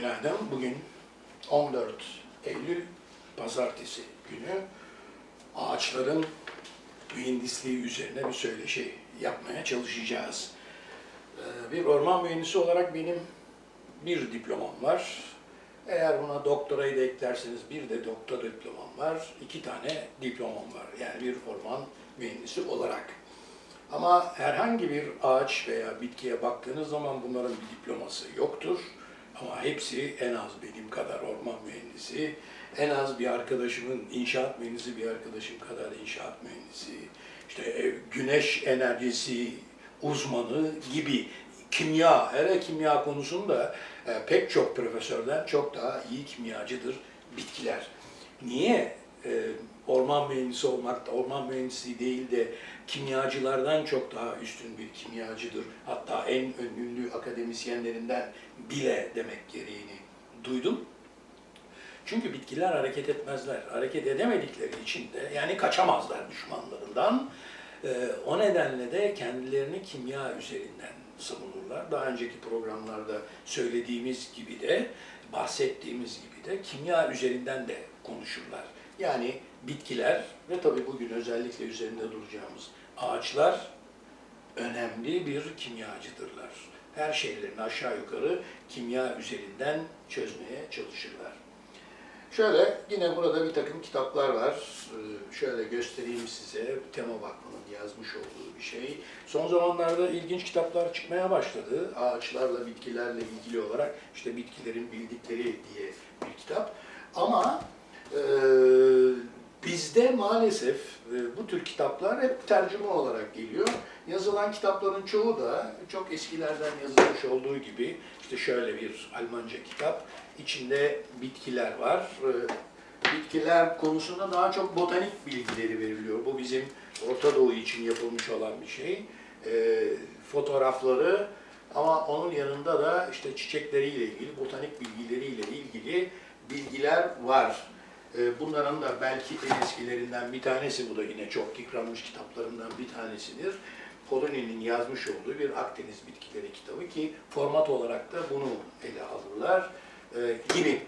Günaydın. Bugün 14 Eylül Pazartesi günü ağaçların mühendisliği üzerine bir söyleşi yapmaya çalışacağız. Ee, Bir orman mühendisi olarak benim bir diplomam var. Eğer buna doktorayı da eklerseniz bir de doktor diplomam var. İki tane diplomam var. Yani bir orman mühendisi olarak. Ama herhangi bir ağaç veya bitkiye baktığınız zaman bunların bir diploması yoktur. Ama hepsi en az benim kadar orman mühendisi, en az bir arkadaşımın inşaat mühendisi bir arkadaşım kadar inşaat mühendisi, işte e, güneş enerjisi uzmanı gibi kimya, hele kimya konusunda e, pek çok profesörden çok daha iyi kimyacıdır bitkiler. Niye e, orman mühendisi olmak da orman mühendisi değil de kimyacılardan çok daha üstün bir kimyacıdır. Hatta en ünlü akademisyenlerinden bile demek gereğini duydum. Çünkü bitkiler hareket etmezler. Hareket edemedikleri için de yani kaçamazlar düşmanlarından. Ee, o nedenle de kendilerini kimya üzerinden savunurlar. Daha önceki programlarda söylediğimiz gibi de, bahsettiğimiz gibi de kimya üzerinden de konuşurlar. Yani bitkiler ve tabii bugün özellikle üzerinde duracağımız ağaçlar önemli bir kimyacıdırlar. Her şeylerini aşağı yukarı kimya üzerinden çözmeye çalışırlar. Şöyle yine burada bir takım kitaplar var. Ee, Şöyle göstereyim size. Tema Vakfı'nın yazmış olduğu bir şey. Son zamanlarda ilginç kitaplar çıkmaya başladı. Ağaçlarla, bitkilerle ilgili olarak işte bitkilerin bildikleri diye bir kitap. Ama e, bizde maalesef e, bu tür kitaplar hep tercüme olarak geliyor. Yazılan kitapların çoğu da çok eskilerden yazılmış olduğu gibi işte şöyle bir Almanca kitap. İçinde bitkiler var. Ee, Bitkiler konusunda daha çok botanik bilgileri veriliyor. Bu bizim Orta Doğu için yapılmış olan bir şey. Ee, fotoğrafları ama onun yanında da işte çiçekleriyle ilgili, botanik bilgileriyle ilgili bilgiler var. Ee, Bunların da belki en eskilerinden bir tanesi, bu da yine çok yıpranmış kitaplarından bir tanesidir. Poloni'nin yazmış olduğu bir Akdeniz bitkileri kitabı ki format olarak da bunu ele alırlar e, gibi.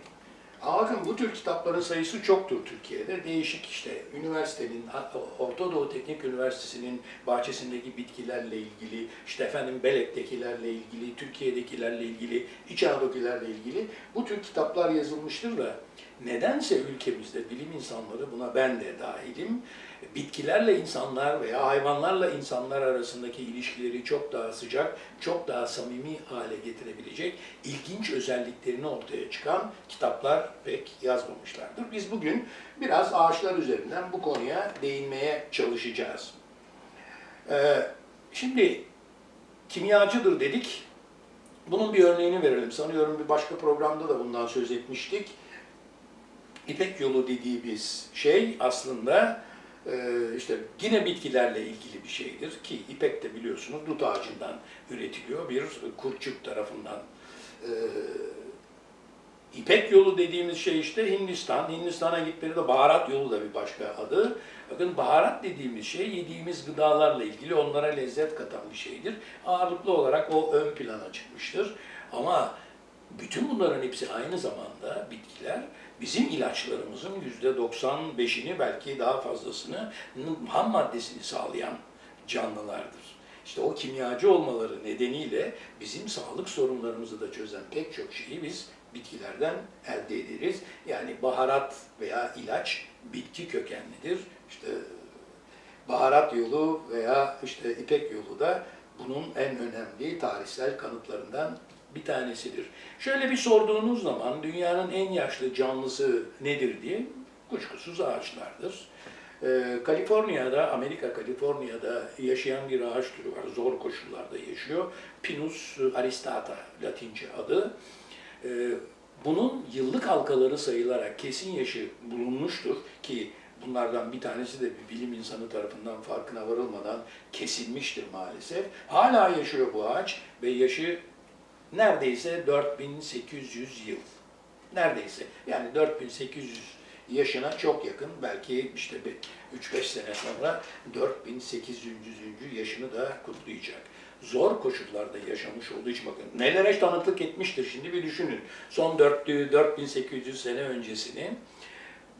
Bakın bu tür kitapların sayısı çoktur Türkiye'de. Değişik işte üniversitenin, Orta Doğu Teknik Üniversitesi'nin bahçesindeki bitkilerle ilgili, işte efendim Belek'tekilerle ilgili, Türkiye'dekilerle ilgili, İç Anadolu'kilerle ilgili bu tür kitaplar yazılmıştır da nedense ülkemizde bilim insanları buna ben de dahilim, bitkilerle insanlar veya hayvanlarla insanlar arasındaki ilişkileri çok daha sıcak, çok daha samimi hale getirebilecek ilginç özelliklerini ortaya çıkan kitaplar pek yazmamışlardır. Biz bugün biraz ağaçlar üzerinden bu konuya değinmeye çalışacağız. Ee, şimdi kimyacıdır dedik. Bunun bir örneğini verelim. Sanıyorum bir başka programda da bundan söz etmiştik. İpek yolu dediğimiz şey aslında işte yine bitkilerle ilgili bir şeydir ki ipek de biliyorsunuz dut ağacından üretiliyor bir kurtçuk tarafından. E, İpek yolu dediğimiz şey işte Hindistan. Hindistan'a gitmeleri de baharat yolu da bir başka adı. Bakın baharat dediğimiz şey yediğimiz gıdalarla ilgili onlara lezzet katan bir şeydir. Ağırlıklı olarak o ön plana çıkmıştır. Ama bütün bunların hepsi aynı zamanda bitkiler bizim ilaçlarımızın yüzde 95'ini belki daha fazlasını ham maddesini sağlayan canlılardır. İşte o kimyacı olmaları nedeniyle bizim sağlık sorunlarımızı da çözen pek çok şeyi biz bitkilerden elde ederiz. Yani baharat veya ilaç bitki kökenlidir. İşte baharat yolu veya işte ipek yolu da bunun en önemli tarihsel kanıtlarından bir tanesidir. Şöyle bir sorduğunuz zaman dünyanın en yaşlı canlısı nedir diye kuşkusuz ağaçlardır. Ee, Kaliforniya'da, Amerika Kaliforniya'da yaşayan bir ağaç türü var. Zor koşullarda yaşıyor. Pinus aristata latince adı. Ee, bunun yıllık halkaları sayılarak kesin yaşı bulunmuştur ki bunlardan bir tanesi de bir bilim insanı tarafından farkına varılmadan kesilmiştir maalesef. Hala yaşıyor bu ağaç ve yaşı neredeyse 4800 yıl. Neredeyse. Yani 4800 yaşına çok yakın. Belki işte bir 3-5 sene sonra 4800. yaşını da kutlayacak. zor koşullarda yaşamış olduğu için bakın nelere tanıklık etmiştir şimdi bir düşünün. Son 4, 4800 sene öncesini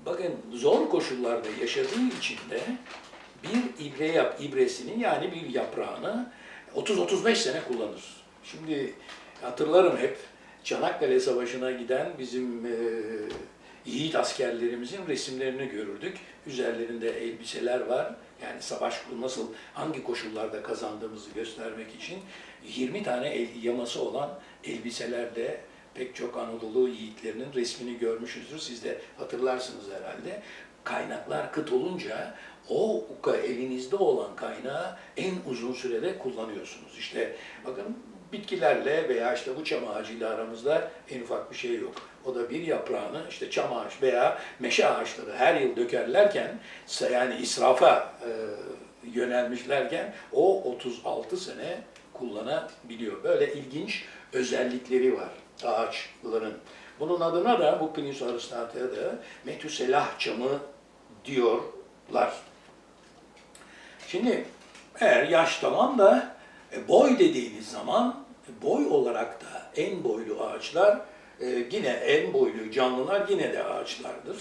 bakın zor koşullarda yaşadığı için de bir ibre yap, ibresini yani bir yaprağını 30-35 sene kullanır. Şimdi hatırlarım hep Çanakkale Savaşı'na giden bizim e, yiğit askerlerimizin resimlerini görürdük. Üzerlerinde elbiseler var. Yani savaş nasıl, hangi koşullarda kazandığımızı göstermek için 20 tane el, yaması olan elbiselerde pek çok Anadolu yiğitlerinin resmini görmüşüzdür. Siz de hatırlarsınız herhalde. Kaynaklar kıt olunca o elinizde olan kaynağı en uzun sürede kullanıyorsunuz. İşte bakın bitkilerle veya işte bu çam ağacıyla aramızda en ufak bir şey yok. O da bir yaprağını işte çam ağaç veya meşe ağaçları her yıl dökerlerken yani israfa e, yönelmişlerken o 36 sene kullanabiliyor. Böyle ilginç özellikleri var ağaçların. Bunun adına da bu Peninsula Aristate'ye da Metüselah çamı diyorlar. Şimdi eğer yaş tamam da e, boy dediğiniz zaman boy olarak da en boylu ağaçlar e, yine en boylu canlılar yine de ağaçlardır.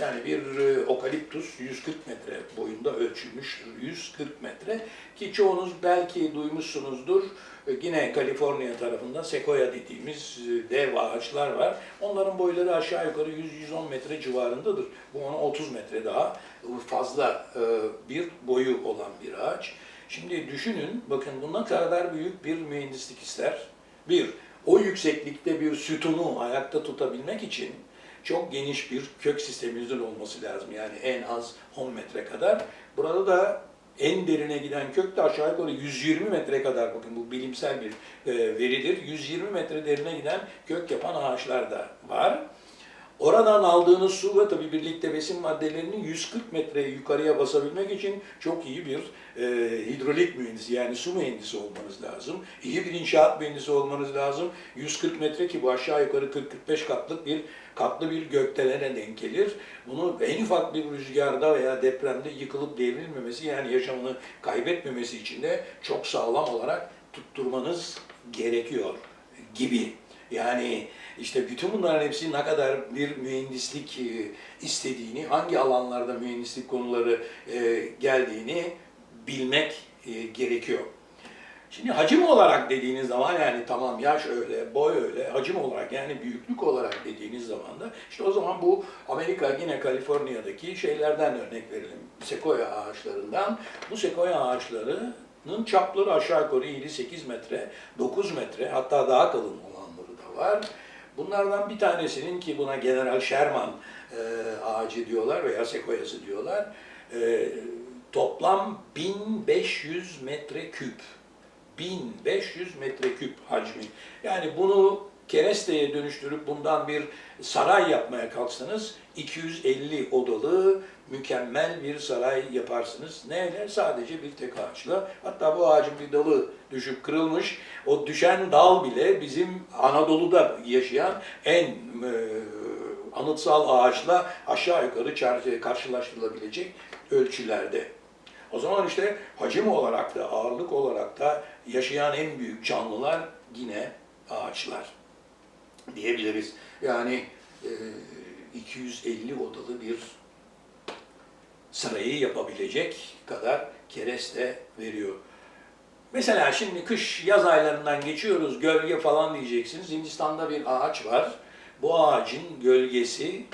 Yani bir e, okaliptus 140 metre boyunda ölçülmüştür. 140 metre ki çoğunuz belki duymuşsunuzdur. E, Yine Kaliforniya tarafında sekoya dediğimiz e, dev ağaçlar var. Onların boyları aşağı yukarı 100-110 metre civarındadır. Bu ona 30 metre daha fazla e, bir boyu olan bir ağaç. Şimdi düşünün, bakın bu ne kadar büyük bir mühendislik ister. Bir, o yükseklikte bir sütunu ayakta tutabilmek için çok geniş bir kök sisteminizin olması lazım. Yani en az 10 metre kadar. Burada da en derine giden kök de aşağı yukarı 120 metre kadar bakın bu bilimsel bir e, veridir. 120 metre derine giden kök yapan ağaçlar da var. Oradan aldığınız su ve tabii birlikte besin maddelerinin 140 metre yukarıya basabilmek için çok iyi bir e, hidrolik mühendisi yani su mühendisi olmanız lazım. İyi bir inşaat mühendisi olmanız lazım. 140 metre ki bu aşağı yukarı 40-45 katlık bir katlı bir gökdelene denk gelir. Bunu en ufak bir rüzgarda veya depremde yıkılıp devrilmemesi yani yaşamını kaybetmemesi için de çok sağlam olarak tutturmanız gerekiyor gibi. Yani işte bütün bunların hepsi ne kadar bir mühendislik e, istediğini, hangi alanlarda mühendislik konuları e, geldiğini bilmek e, gerekiyor. Şimdi hacim olarak dediğiniz zaman yani tamam yaş öyle, boy öyle, hacim olarak yani büyüklük olarak dediğiniz zaman da işte o zaman bu Amerika yine Kaliforniya'daki şeylerden örnek verelim. Sekoya ağaçlarından. Bu sekoya ağaçlarının çapları aşağı yukarı 7-8 metre, 9 metre hatta daha kalın da var. Bunlardan bir tanesinin ki buna General Sherman e, ağacı diyorlar veya sekoyası diyorlar. E, toplam 1500 metre küp. 1500 metreküp hacmi. Yani bunu keresteye dönüştürüp bundan bir saray yapmaya kalksanız 250 odalı mükemmel bir saray yaparsınız. Neyle? Sadece bir tek ağaçla. Hatta bu ağacın bir dalı düşüp kırılmış. O düşen dal bile bizim Anadolu'da yaşayan en e, anıtsal ağaçla aşağı yukarı karşılaştırılabilecek ölçülerde. O zaman işte hacim olarak da ağırlık olarak da yaşayan en büyük canlılar yine ağaçlar diyebiliriz. Yani e, 250 odalı bir sarayı yapabilecek kadar kereste veriyor. Mesela şimdi kış yaz aylarından geçiyoruz gölge falan diyeceksiniz. Hindistan'da bir ağaç var. Bu ağacın gölgesi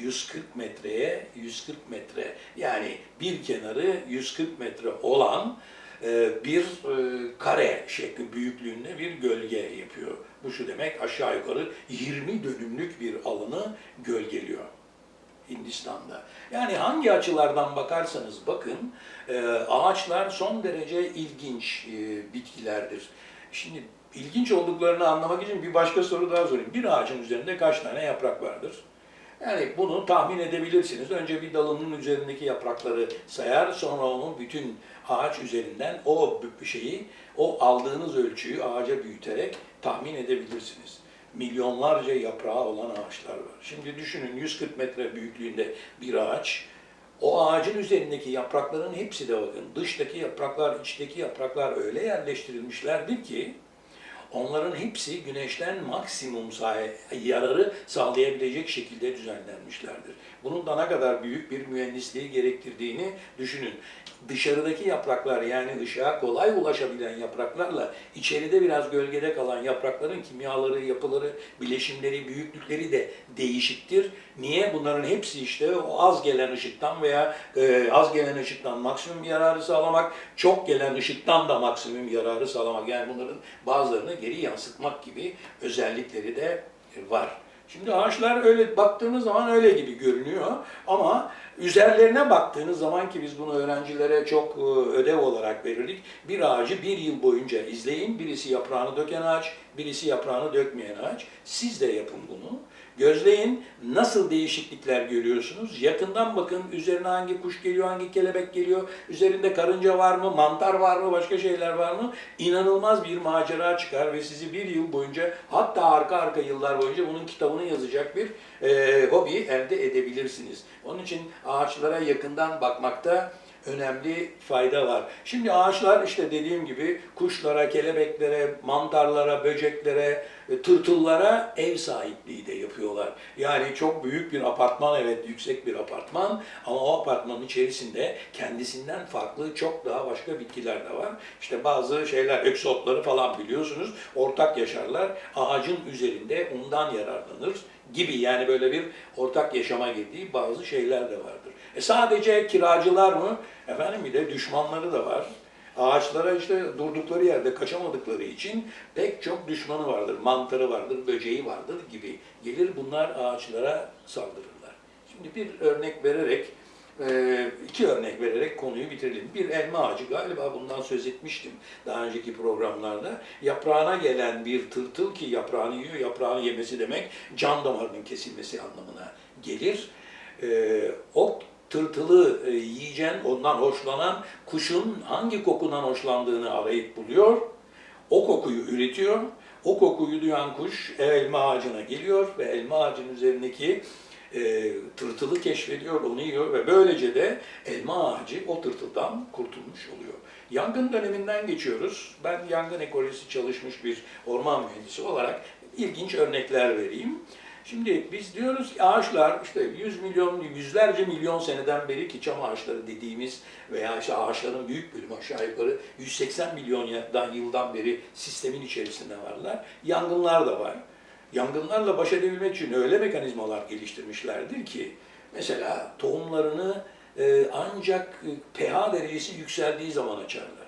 140 metreye 140 metre yani bir kenarı 140 metre olan bir e, kare şekli büyüklüğünde bir gölge yapıyor. Bu şu demek aşağı yukarı 20 dönümlük bir alanı gölgeliyor. Hindistan'da. Yani hangi açılardan bakarsanız bakın e, ağaçlar son derece ilginç e, bitkilerdir. Şimdi ilginç olduklarını anlamak için bir başka soru daha sorayım. Bir ağacın üzerinde kaç tane yaprak vardır? Yani bunu tahmin edebilirsiniz. Önce bir dalının üzerindeki yaprakları sayar, sonra onun bütün ağaç üzerinden o şeyi, o aldığınız ölçüyü ağaca büyüterek tahmin edebilirsiniz. Milyonlarca yaprağı olan ağaçlar var. Şimdi düşünün 140 metre büyüklüğünde bir ağaç, O ağacın üzerindeki yaprakların hepsi de bakın dıştaki yapraklar, içteki yapraklar öyle yerleştirilmişlerdir ki onların hepsi güneşten maksimum yararı sağlayabilecek şekilde düzenlenmişlerdir. Bunun da ne kadar büyük bir mühendisliği gerektirdiğini düşünün. Dışarıdaki yapraklar yani ışığa kolay ulaşabilen yapraklarla içeride biraz gölgede kalan yaprakların kimyaları, yapıları, bileşimleri, büyüklükleri de değişiktir. Niye? Bunların hepsi işte o az gelen ışıktan veya e, az gelen ışıktan maksimum yararı sağlamak, çok gelen ışıktan da maksimum yararı sağlamak. Yani bunların bazılarını geri yansıtmak gibi özellikleri de var. Şimdi ağaçlar öyle baktığınız zaman öyle gibi görünüyor ama üzerlerine baktığınız zaman ki biz bunu öğrencilere çok e, ödev olarak verirdik. Bir ağacı bir yıl boyunca izleyin. Birisi yaprağını döken ağaç, birisi yaprağını dökmeyen ağaç. Siz de yapın bunu. Gözleyin nasıl değişiklikler görüyorsunuz. Yakından bakın üzerine hangi kuş geliyor, hangi kelebek geliyor. Üzerinde karınca var mı, mantar var mı, başka şeyler var mı? İnanılmaz bir macera çıkar ve sizi bir yıl boyunca hatta arka arka yıllar boyunca bunun kitabını yazacak bir e, hobi elde edebilirsiniz. Onun için ağaçlara yakından bakmakta önemli fayda var. Şimdi ağaçlar işte dediğim gibi kuşlara, kelebeklere, mantarlara, böceklere, e, tırtıllara ev sahipliği de yapıyorlar. Yani çok büyük bir apartman evet yüksek bir apartman ama o apartmanın içerisinde kendisinden farklı çok daha başka bitkiler de var. İşte bazı şeyler eksotları falan biliyorsunuz ortak yaşarlar. Ağacın üzerinde ondan yararlanır gibi yani böyle bir ortak yaşama girdiği bazı şeyler de vardır. E sadece kiracılar mı? Efendim bir de düşmanları da var. Ağaçlara işte durdukları yerde kaçamadıkları için pek çok düşmanı vardır. Mantarı vardır, böceği vardır gibi. Gelir bunlar ağaçlara saldırırlar. Şimdi bir örnek vererek, e, iki örnek vererek konuyu bitirelim. Bir elma ağacı galiba bundan söz etmiştim daha önceki programlarda. Yaprağına gelen bir tırtıl ki yaprağını yiyor, yaprağını yemesi demek can damarının kesilmesi anlamına gelir. E, o tırtılı e, yiyeceksin, ondan hoşlanan kuşun hangi kokudan hoşlandığını arayıp buluyor. O kokuyu üretiyor. O kokuyu duyan kuş elma ağacına geliyor ve elma ağacının üzerindeki e, tırtılı keşfediyor, onu yiyor ve böylece de elma ağacı o tırtıldan kurtulmuş oluyor. Yangın döneminden geçiyoruz. Ben yangın ekolojisi çalışmış bir orman mühendisi olarak ilginç örnekler vereyim. Şimdi biz diyoruz ki ağaçlar işte 100 milyon, yüzlerce milyon seneden beri ki çam ağaçları dediğimiz veya işte ağaçların büyük bölümü aşağı yukarı 180 milyon yıldan, yıldan beri sistemin içerisinde varlar. Yangınlar da var. Yangınlarla baş edebilmek için öyle mekanizmalar geliştirmişlerdir ki mesela tohumlarını e, ancak e, pH derecesi yükseldiği zaman açarlar.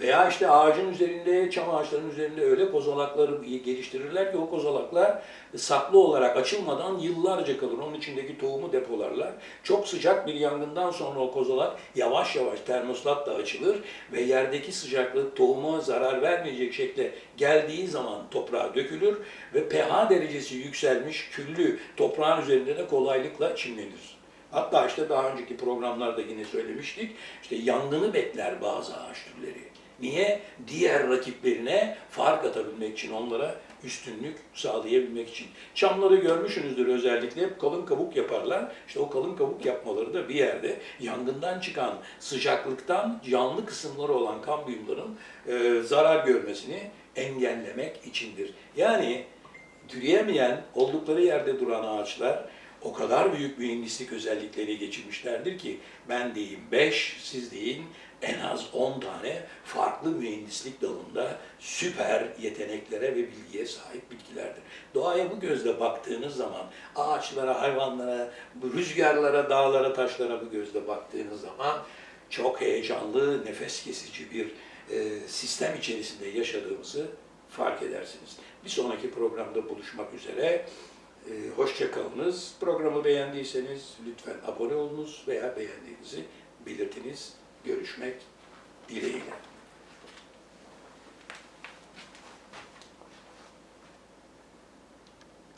Veya işte ağacın üzerinde, çam ağaçlarının üzerinde öyle kozalakları geliştirirler ki o kozalaklar saklı olarak açılmadan yıllarca kalır. Onun içindeki tohumu depolarlar. Çok sıcak bir yangından sonra o kozalak yavaş yavaş termoslatla açılır ve yerdeki sıcaklık tohuma zarar vermeyecek şekilde geldiği zaman toprağa dökülür ve pH derecesi yükselmiş küllü toprağın üzerinde de kolaylıkla çimlenir. Hatta işte daha önceki programlarda yine söylemiştik. İşte yangını bekler bazı ağaç türleri. Niye? Diğer rakiplerine fark atabilmek için, onlara üstünlük sağlayabilmek için. Çamları görmüşsünüzdür özellikle hep kalın kabuk yaparlar. İşte o kalın kabuk yapmaları da bir yerde yangından çıkan sıcaklıktan canlı kısımları olan kambiyumların e, zarar görmesini engellemek içindir. Yani türeyemeyen, oldukları yerde duran ağaçlar o kadar büyük mühendislik özellikleri geçirmişlerdir ki ben diyeyim 5, siz deyin en az 10 tane farklı mühendislik dalında süper yeteneklere ve bilgiye sahip bitkilerdir. Doğaya bu gözle baktığınız zaman ağaçlara, hayvanlara, rüzgarlara, dağlara, taşlara bu gözle baktığınız zaman çok heyecanlı, nefes kesici bir e, sistem içerisinde yaşadığımızı fark edersiniz. Bir sonraki programda buluşmak üzere. Ee, hoşça kalınız. Programı beğendiyseniz lütfen abone olunuz veya beğendiğinizi belirtiniz. Görüşmek dileğiyle.